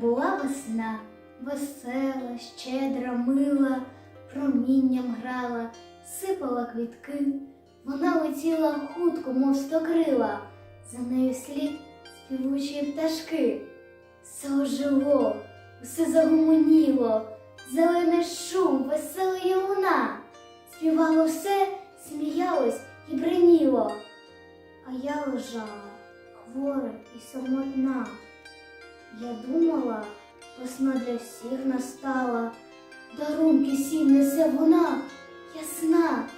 весна, весела, щедра, мила, промінням грала, сипала квітки. Вона летіла хутко, мов стокрила, за нею слід співучі пташки. Все ожило, усе загомоніло, зелений шум, веселий луна. Співало все, сміялось і бриніло. А я лежала, хвора і самотна. Я думала, весна для всіх настала, дарунки сі несе вона, ясна.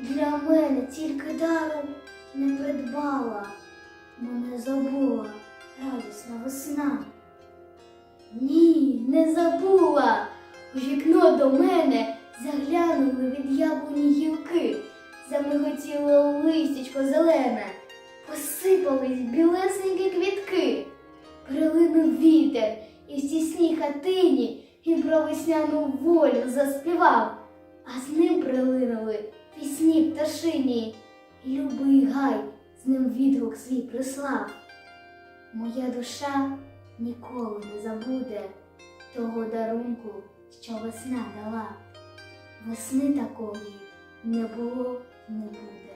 Для мене тільки дару не придбала, мене забула радісна весна. Ні, не забула. У вікно до мене заглянули від яблуні гілки, замиготіло листячко зелене, вітер і в тісній хатині він про весняну волю заспівав, а з ним прилинули пісні пташині, і любий гай з ним відгук свій прислав. Моя душа ніколи не забуде того дарунку, що весна дала. Весни такої не було, не буде.